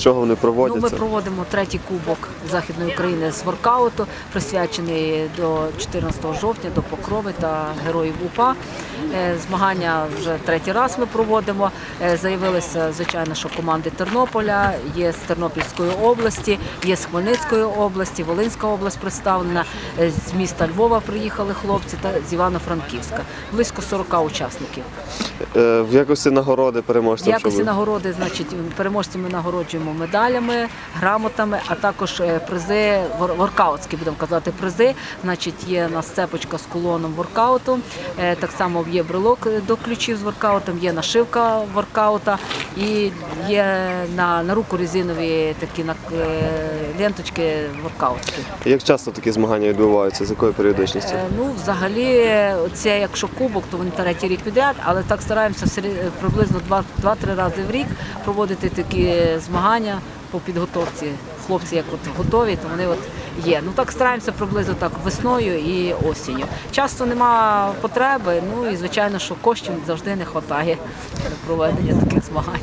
чого вони Ну, ми проводимо третій кубок Західної України з воркауту, присвячений до 14 жовтня до Покрови та Героїв УПА. Е, Змагання вже третій раз ми проводимо. Е, Заявилися, звичайно, що команди Тернополя, є з Тернопільської області, є з Хмельницької області, Волинська область представлена, е, з міста Львова приїхали хлопці та з Івано-Франківська. Близько 40 учасників. В якості нагороди В якості нагороди, значить, переможців ми нагороджуємо медалями, грамотами, а також призи, воркаутські будемо казати, призи. Значить, є у нас цепочка з кулоном воркауту. Так само є брелок е, до ключів з воркаутом, є нашивка воркаута і є на, на руку резинові такі на, е, ленточки воркаутські. Як часто такі змагання відбуваються? З якою періодичністю? Е, Ну, взагалі, це якщо кубок, то він третій рік підряд, але так стараємося приблизно два- два-три рази в рік проводити такі змагання по підготовці. Хлопці, як от готові, то вони от є. Ну так стараємося приблизно так весною і осінню. Часто нема потреби, ну і звичайно, що коштів завжди не вистачає для проведення таких змагань.